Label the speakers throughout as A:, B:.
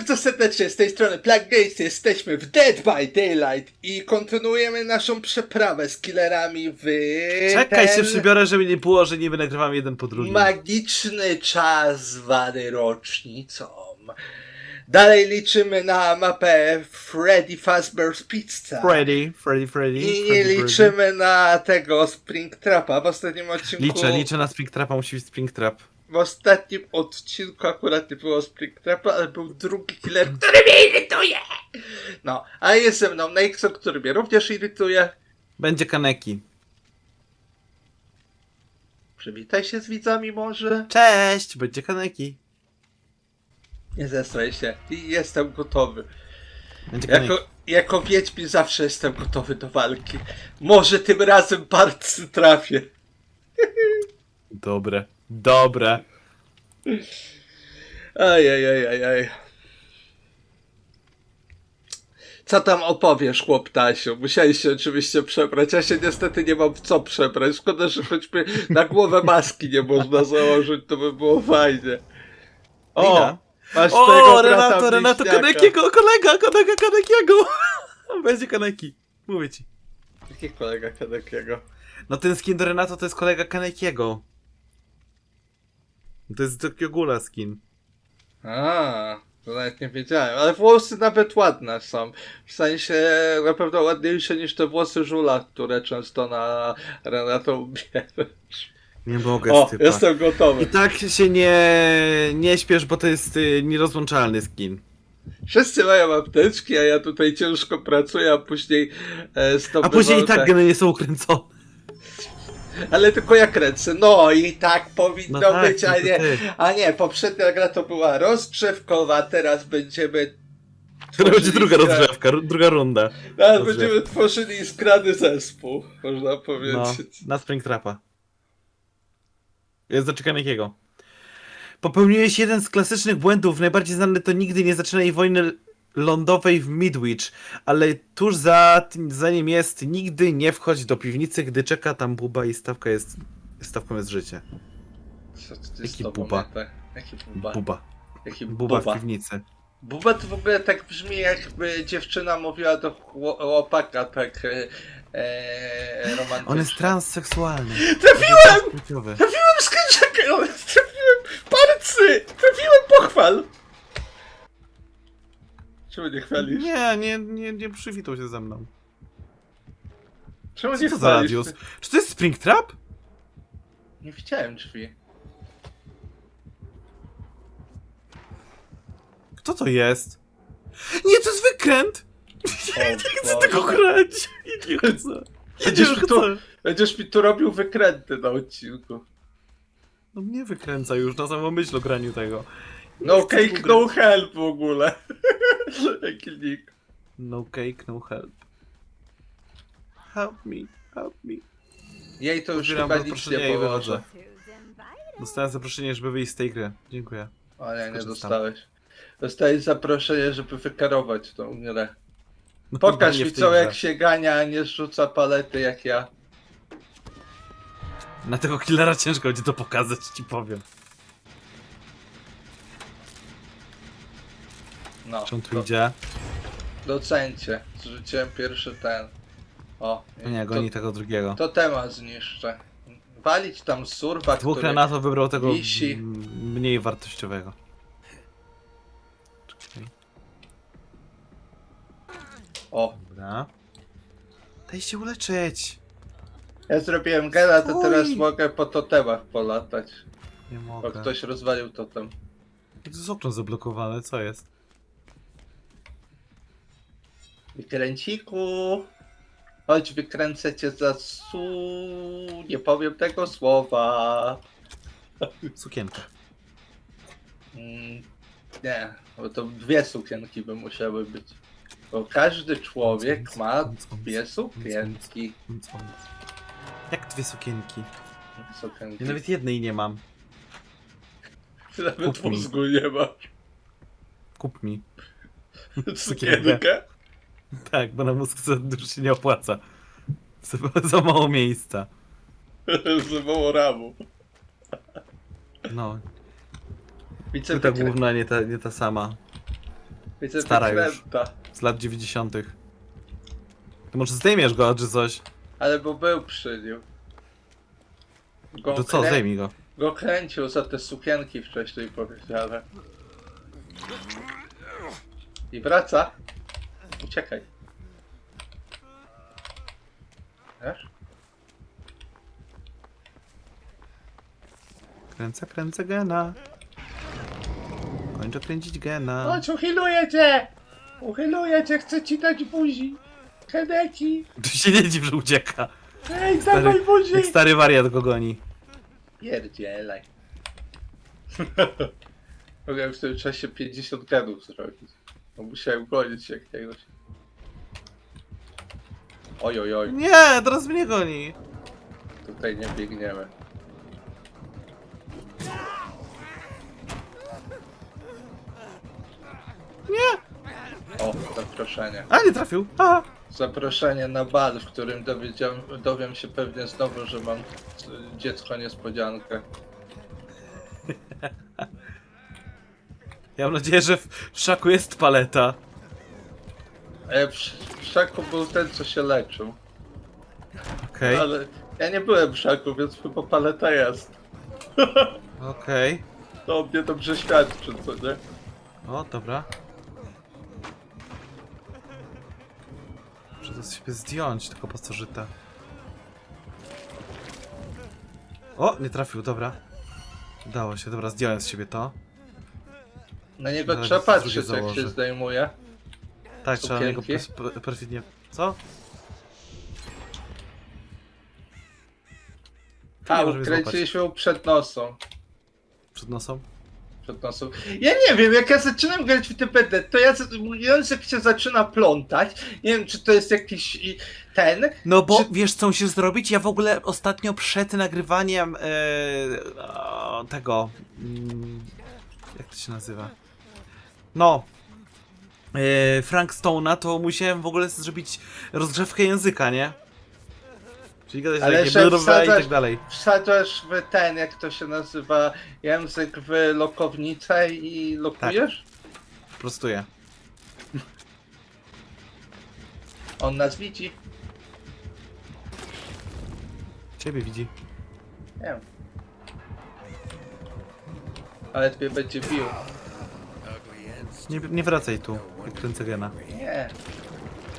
A: bardzo serdecznie, z tej strony Plague Games, jesteśmy w Dead by Daylight i kontynuujemy naszą przeprawę z killerami w
B: Czekaj, się
A: ten
B: przybiorę, żeby nie było, że nie nagrywam jeden po drugim.
A: magiczny czas zwany rocznicą. Dalej liczymy na mapę Freddy Fazbear's Pizza.
B: Freddy, Freddy, Freddy.
A: I nie
B: Freddy,
A: liczymy na tego Springtrapa. W ostatnim odcinku...
B: Liczę, liczę na Springtrapa, musi być Springtrap.
A: W ostatnim odcinku akurat nie było Springtrapa, ale był drugi killer, który mnie irytuje! No, a jest ze mną Nexo, który mnie również irytuje.
B: Będzie Kaneki.
A: Przywitaj się z widzami może.
B: Cześć, będzie Kaneki.
A: Nie zesraj się. Jestem gotowy.
B: Będzie Kaneki.
A: Jako, jako Wiedźmin zawsze jestem gotowy do walki. Może tym razem bardzo trafię.
B: Dobre, dobre.
A: Aj, aj, aj, aj, aj. Co tam opowiesz, chłoptasiu? Musiałeś się oczywiście przebrać. Ja się niestety nie mam w co przebrać. Szkoda, że choćby na głowę maski nie można założyć, to by było fajnie. O!
B: Ina.
A: Masz tego
B: O,
A: brata
B: Renato, Renato. Kanekiego, kolega, kolega Kanekiego. Będzie Kaneki, mówię ci.
A: Jaki kolega Kanekiego?
B: No ten skin do Renato to jest kolega Kanekiego. To jest takiego gula skin.
A: A, to nawet nie wiedziałem. Ale włosy nawet ładne są. W sensie na pewno ładniejsze niż te włosy żula, które często na Renato ubierzesz.
B: Nie mogę
A: O,
B: z typa.
A: jestem gotowy.
B: I tak się nie, nie śpiesz, bo to jest y, nierozłączalny skin.
A: Wszyscy mają apteczki, a ja tutaj ciężko pracuję, a później e, zdobywam
B: A później i tak
A: te-
B: geny nie są ukręcone.
A: Ale tylko ja kręcę. No i tak powinno
B: No tak,
A: być, a nie, a nie, poprzednia gra to była rozgrzewkowa, teraz będziemy
B: To będzie druga
A: skra-
B: rozgrzewka, druga runda.
A: Teraz
B: rozgrzewka.
A: będziemy tworzyli skrany zespół, można
B: No,
A: powiedzieć.
B: na Springtrapa. Jest zaczekany jakiego. Popełniłeś jeden z klasycznych błędów. Najbardziej znany to nigdy nie zaczynaj wojny lądowej w Midwich, ale tuż za, za nim jest nigdy nie wchodź do piwnicy, gdy czeka tam buba i stawka jest, stawką jest życie.
A: Co ty
B: Jaki
A: z tobą
B: buba?
A: Jaki buba?
B: Buba.
A: Jaki
B: Buba
A: buba?
B: w piwnicy.
A: Buba to w ogóle tak brzmi, jakby dziewczyna mówiła do chło- chłopaka tak e, e, romantycznie.
B: On jest transseksualny.
A: Trafiłem!
B: Płciowy.
A: Trafiłem kęczaka! Trafiłem parcy! Trafiłem pochwal! Czemu nie chwalisz?
B: Nie, nie, nie, nie przywitał się ze mną.
A: Czemu
B: Co
A: nie
B: to za
A: chwalisz?
B: radius? Czy to jest Springtrap?
A: Nie widziałem drzwi.
B: Kto to jest? Nie, to jest wykręt!
A: O,
B: Nie chcę
A: Boże.
B: tego grać! Nie chcę.
A: Będziesz
B: Nie
A: mi,
B: chcę.
A: tu, będziesz mi tu robił wykręty na odcinku.
B: No mnie wykręca już na samą myśl o graniu tego.
A: No cake, no help w ogóle. Jaki nick.
B: No cake, no help. Help me, help me.
A: Jej to już
B: Zbieram
A: chyba nic
B: zaproszenie
A: nie
B: i
A: pomoże.
B: wychodzę. Dostałem zaproszenie, żeby wyjść z tej gry. Dziękuję.
A: O nie, nie
B: Skorzystam.
A: dostałeś. Dostałeś zaproszenie, żeby wykarować tą grę.
B: No,
A: Pokaż
B: nie
A: mi
B: tej
A: co,
B: grze.
A: jak się gania, a nie rzuca palety jak ja.
B: Na tego killera ciężko będzie to pokazać, ci powiem.
A: No,
B: Czy on tu
A: do,
B: idzie?
A: docencie. Zrzuciłem pierwszy ten. O,
B: No nie, goni tego drugiego.
A: to, to temat zniszczę. Walić tam surwa,
B: Dwóch
A: który...
B: Wybrał tego
A: wisi.
B: m- mniej wartościowego. Czekaj.
A: O,
B: Dobra. Daj się uleczyć.
A: ja zrobiłem gena, to
B: Oj.
A: teraz mogę po totemach polatać.
B: Nie
A: Bo
B: mogę.
A: ktoś rozwalił totem.
B: To jest okno zablokowane, co jest?
A: Wykręciku. Chodź, wykręcę cię za su... Nie powiem tego słowa.
B: Sukienka.
A: Mm, nie, bo to dwie sukienki by musiały być. Bo każdy człowiek ma dwie sukienki.
B: Jak dwie sukienki?
A: sukienki.
B: Ja nawet jednej nie mam.
A: Ty nawet
B: kup
A: mózgu nie masz.
B: Kup mi.
A: Sukienkę?
B: Tak, bo na mózg za dużo się nie opłaca. Za, za mało miejsca.
A: Z mało ramu.
B: No, płyta
A: wykrę...
B: główna nie ta, nie ta sama. Stara już. Z lat 90. To może zdejmiesz go, czy coś?
A: Ale bo był przy nim. Go
B: To co,
A: krę-
B: zdejmij go.
A: Go kręcił za te sukienki wcześniej powiedziałem. I wraca. Uciekaj. Wiesz?
B: Kręcę, kręcę gena. Kończę kręcić gena.
A: Chodź, uchyluję cię! Uchyluję cię, chcę ci dać buzi! Hedeki!
B: Tu się nie dziw, że ucieka.
A: Ej,
B: Stary,
A: dawaj buzi!
B: jak stary wariat go goni.
A: Pierdzielaj. Mogłem w tym czasie 50 gadów zrobić. Bo musiałem gonić jakiegoś. Oj, oj, oj,
B: Nie, teraz mnie goni.
A: tutaj nie biegniemy.
B: Nie.
A: O, zaproszenie.
B: A, nie trafił. Aha.
A: Zaproszenie na bal, w którym dowiedział, dowiem się pewnie znowu, że mam c- dziecko niespodziankę.
B: Ja mam nadzieję, że w szaku jest paleta.
A: E, w, w szaku był ten, co się leczył.
B: Okej,
A: Ale ja nie byłem w szaku, więc chyba paleta jest.
B: okej.
A: To o mnie dobrze świadczy, co nie?
B: O, dobra. Muszę to z siebie zdjąć, tylko żyte. O, nie trafił, dobra. Udało się, dobra, zdjąłem z siebie to.
A: Na niego
B: Zaraz
A: trzeba patrzeć, jak
B: założę.
A: się zdejmuje.
B: Tak, trzeba na niego
A: Sukienki?
B: perfidnie... Co?
A: A,
B: nie może mnie złapać.
A: ukręciliśmy mu przed nosą.
B: Przed nosą?
A: Przed nosą. Ja nie wiem, jak ja zaczynam grać w TPD, to ja z- język się zaczyna plątać. Nie wiem, czy to jest jakiś i- ten.
B: No bo
A: Czy-
B: wiesz co musisz zrobić? Ja w ogóle ostatnio przed nagrywaniem e, o, tego. Mm, jak to się nazywa? No. E, Frank Stone'a to musiałem w ogóle zrobić rozgrzewkę języka, nie? Czyli gadać
A: Ale
B: takie
A: że
B: i tak dalej.
A: Wsadzasz w ten, jak to się nazywa, język w lokownicę i lokujesz?
B: Prostuję.
A: On nas widzi.
B: Ciebie widzi.
A: Nie wiem. Ale mnie będzie bił.
B: Nie, nie wracaj tu, jak kręcę gena.
A: Nie.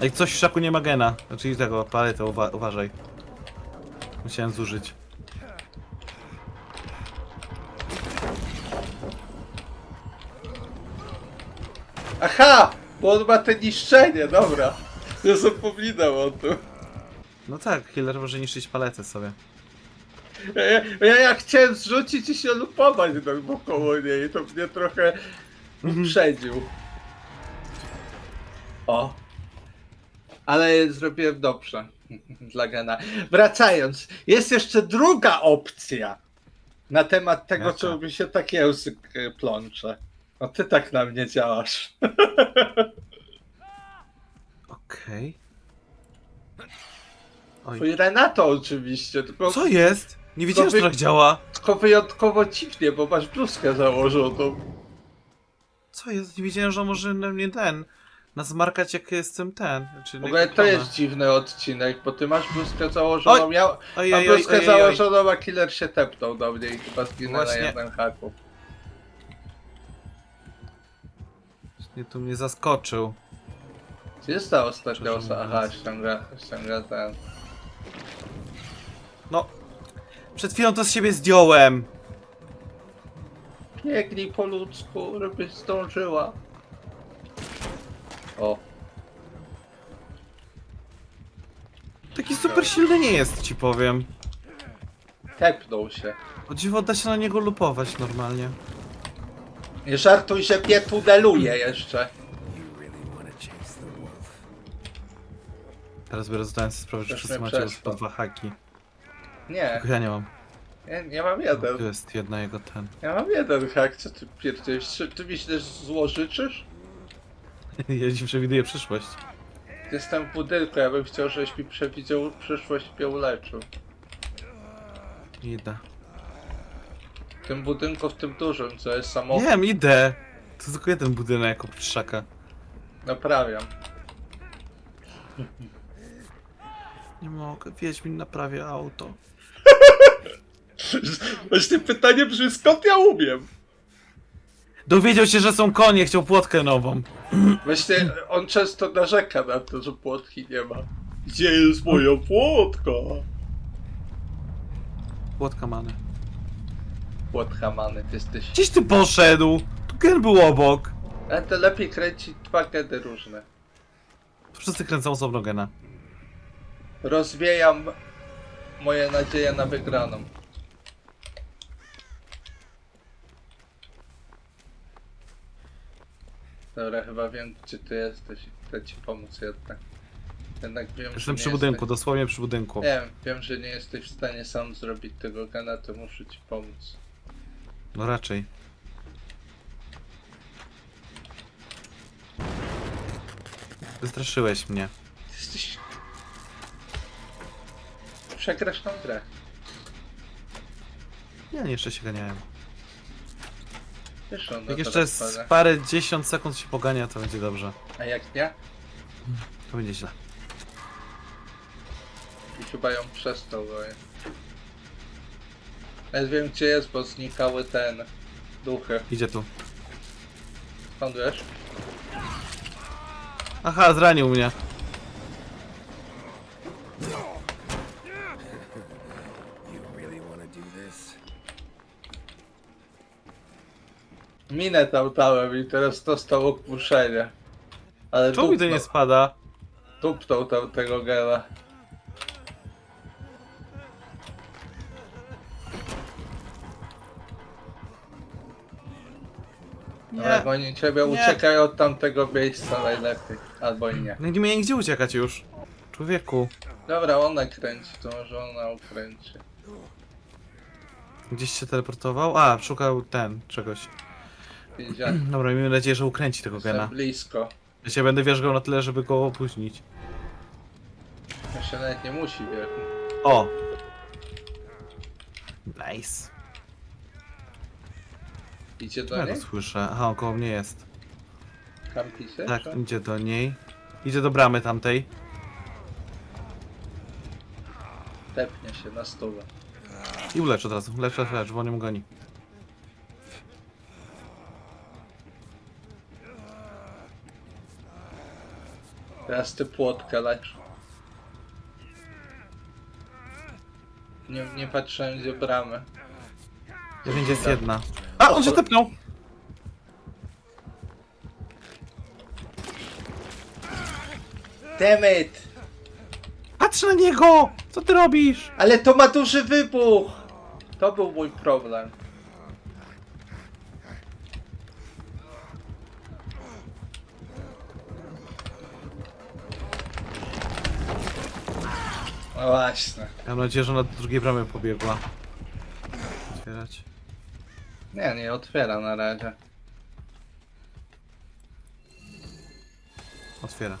B: Jak coś w szaku nie ma gena, czyli tego paleta, uwa uważaj. Musiałem zużyć.
A: Aha! Bo on ma te niszczenie, dobra. Ja zapominam o tym.
B: No tak, killer może niszczyć paletę sobie.
A: Ja, ja, ja, ja chciałem zrzucić i się lupować tak wokoło niej, to mnie trochę uprzedził. O. Ale zrobiłem dobrze. Dla Gena. Wracając, jest jeszcze druga opcja na temat tego,
B: Jaka?
A: co mi się tak język e, plącze. No ty tak na mnie działasz.
B: Okej. Oj.
A: Twój Renato oczywiście, tylko,
B: Co jest? Nie wiedziałem, że tak działa.
A: tylko wyjątkowo dziwnie, bo masz bluzkę założoną.
B: Co jest? Nie wiedziałem, że może na mnie ten. Nas markać jak jestem ten. Czy
A: W ogóle to jest dziwny odcinek, bo ty masz bluzkę założoną,
B: Oj!
A: miał,
B: Oj,
A: a
B: oj, oj,
A: bluzkę założoną, a killer się tepnął do mnie i chyba
B: Właśnie.
A: na jednym haku.
B: Nie, tu mnie zaskoczył.
A: Gdzie jest ta ostatnia
B: Przepraszam
A: osoba? Aha,
B: bardzo.
A: ściąga, ściąga ten.
B: No. Przed chwilą to z siebie zdjąłem.
A: Biegnij po ludzku, żebyś zdążyła. O,
B: Taki super silny nie jest, ci powiem.
A: tepnął się.
B: O dziwo da się na niego lupować normalnie.
A: Nie żartuj, że mnie tuneluje jeszcze.
B: Teraz by zdałem sobie sprawę, że
A: Też
B: wszyscy
A: mnie
B: macie po dwa haki.
A: Nie,
B: Tylko ja nie mam.
A: Nie, nie mam
B: Tu
A: jeden.
B: jest jedna jego ten.
A: Ja mam jeden hak, co ty pierdziesz? Czy ty myślisz, złożyczysz?
B: ja dziś przewiduję przyszłość.
A: Jestem w budynku, ja bym chciał, żebyś mi przewidział przyszłość i mnie uleczył.
B: Idę.
A: W tym budynku, w tym dużym, co jest samochód.
B: Nie wiem, idę. To tylko jeden budynek oprócz szaka.
A: Naprawiam.
B: Nie mogę, Wiedźmin naprawia auto.
A: Właśnie pytanie brzmi, skąd ja umiem?
B: Dowiedział się, że są konie, chciał płotkę nową.
A: Właśnie on często narzeka na to, że płotki nie ma. Gdzie jest moja płotka?
B: Płotka mamy.
A: Płotka many, ty jesteś...
B: Gdzieś ty poszedł? Tu gen był obok.
A: Ale to lepiej kręcić dwa geny różne.
B: Wszyscy kręcą osobno gena.
A: Rozwijam moje nadzieje na wygraną. Dobra, chyba wiem gdzie ty jesteś i chcę ci pomóc jednak. Jednak wiem, że
B: Jestem
A: nie
B: przy budynku,
A: jesteś...
B: dosłownie przy budynku.
A: Wiem, wiem, że nie jesteś w stanie sam zrobić tego gena, to muszę ci pomóc.
B: No raczej. Wystraszyłeś mnie.
A: Ty jesteś... Przegrasz tą grę.
B: Ja nie jeszcze się ganiałem.
A: On
B: Jak jeszcze z
A: spada.
B: parę dziesiąt sekund się pogania, to będzie dobrze.
A: A jak nie?
B: To będzie źle.
A: I chyba ją przestał, bo... Ja wiem gdzie jest, bo znikały ten... Duchy.
B: Idzie tu.
A: Skąd wiesz?
B: Aha, zranił mnie.
A: Minę tam dałem i teraz dostał ogłuszenie. Ale
B: Czemu mi to nie spada?
A: Dupnął tam tego gena.
B: Nie.
A: jak oni ciebie uciekają od tamtego miejsca najlepiej. Albo i nie.
B: No nie miałem gdzie uciekać już. Człowieku.
A: Dobra, ona kręci, to może ona ukręci.
B: Gdzieś się teleportował? A, szukał ten, czegoś. Dobra, miejmy nadzieję, że ukręci tego
A: Za
B: gena.
A: blisko.
B: Ja się będę wierzgał na tyle, żeby go opóźnić.
A: To się nawet nie musi wierzyć.
B: O! Nice.
A: Idzie do
B: Ja
A: niej?
B: go słyszę. Aha, około mnie jest.
A: Kampicie?
B: Tak,
A: czy?
B: idzie do niej. Idzie do bramy tamtej.
A: Tepnie się na stówę.
B: I ulecz od razu. Lecz, lecz, lecz, bo on ją goni.
A: Teraz ty płotkę lecz. Nie, nie patrzyłem gdzie bramy.
B: Dziewięć jest jedna. A, on się tepnął!
A: Damn it!
B: Patrz na niego! Co ty robisz?
A: Ale to ma duży wybuch! To był mój problem. No właśnie.
B: Ja mam nadzieję, że ona do drugiej bramy pobiegła. Otwierać.
A: Nie, nie otwiera na razie.
B: Otwiera.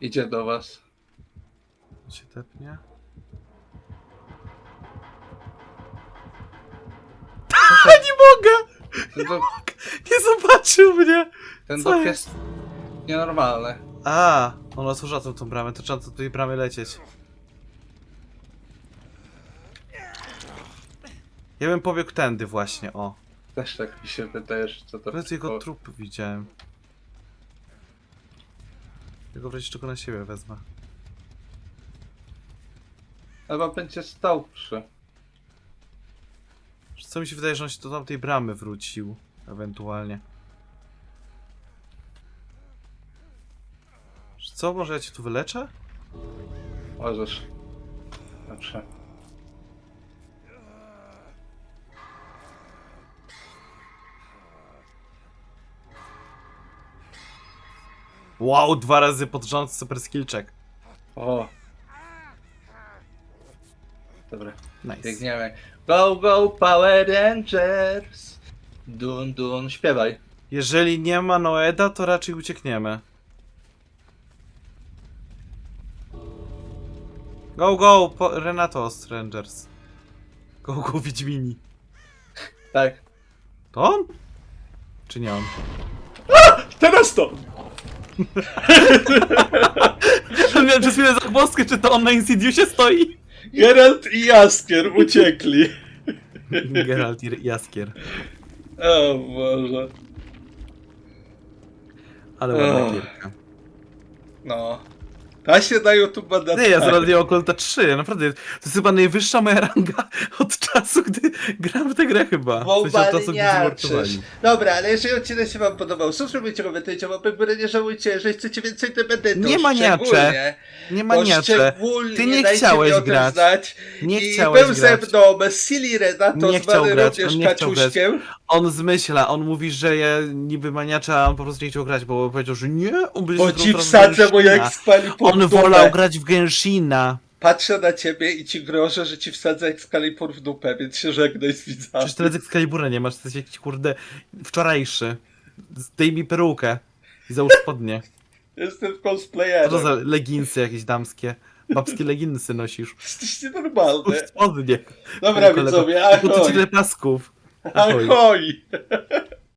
A: Idzie do was.
B: On się tepnie. nie mogę!
A: Ten duch,
B: Nie zobaczył mnie!
A: ten
B: Co
A: duch
B: jest?
A: jest nienormalny.
B: A, on otworzyła tą, tą bramę, to trzeba do tej bramy lecieć. Ja bym pobiegł tędy właśnie, o.
A: Też tak mi się wydaje, że co to...
B: Nawet jego trup widziałem. Ja go w razie czego na siebie wezmę.
A: Chyba będzie stał przy.
B: Co mi się wydaje, że on się do tamtej bramy wrócił. Ewentualnie. Co, może ja cię tu wyleczę?
A: Możesz. Dobrze.
B: Wow, dwa razy pod rząd super skill check.
A: O. Dobra,
B: Nice.
A: biegniemy. Go, go, Power Rangers! Dun, dun, śpiewaj.
B: Jeżeli nie ma Noeda, to raczej uciekniemy. Go, go, po Renatos Rangers. Go, go, Wiedźmini.
A: Tak.
B: To on? Czy nie on?
A: Teraz to!
B: Miałem przez chwilę zagłoskę, czy to on na Insidiousie stoi?
A: Geralt i Jaskier uciekli.
B: Geralt i Jaskier.
A: O Boże.
B: Ale ładna gierka.
A: No. Ta się na YouTube da
B: Nie, ja z Radio Oculta 3, naprawdę. To jest chyba najwyższa moja ranga od czasu, gdy gram w tę grę chyba. W sensie od czasu, gdy zmortowali.
A: Dobra, ale jeżeli odcinek się wam podobał, subskrybujcie, komentujcie, łapek w górę, nie żałujcie, jeżeli chcecie więcej debetów.
B: Nie maniacze. Nie maniacze. Ty nie chciałeś grać.
A: Znać.
B: Nie
A: I
B: chciałeś
A: był ze
B: grać.
A: mną Silly Renato,
B: Nie chciał
A: zwany
B: grać,
A: również
B: on nie grać. On zmyśla, on mówi, że ja niby maniacza, a on po prostu nie chciał grać, bo powiedział, że nie, on będzie
A: Bo ci wsadzę moje
B: Genshina.
A: ekspalipur
B: On
A: dupę.
B: wolał grać w Genshina.
A: Patrzę na ciebie i ci grożę, że ci wsadzę Excalibur w dupę, więc się żegnaj z widzami.
B: Przecież teraz Excalibura nie masz, jesteś jakiś kurde wczorajszy. Zdejmij perukę i załóż spodnie.
A: Jestem
B: Co to
A: cosplayerem.
B: za leginsy jakieś damskie? Babskie leginsy nosisz.
A: Jesteś nienormalny.
B: Spodnie.
A: Dobra
B: Kolego.
A: widzowie,
B: ci
A: ahoj.
B: pasków? Ahoj.
A: Ahoj.